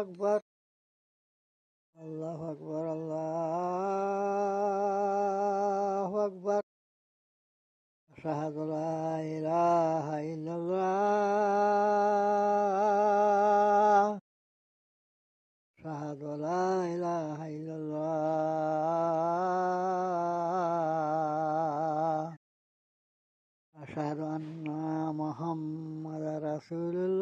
أكبر. الله أكبر. الله أكبر. أشهد لا إله إلا الله. أشهد لا إله إلا الله. أشهد أن محمد رسول الله.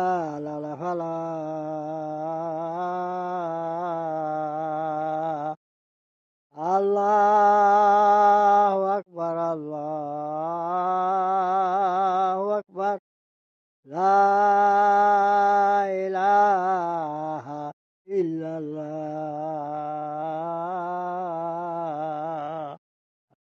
حي على الفلاح الله أكبر الله أكبر. لا إله إلا الله.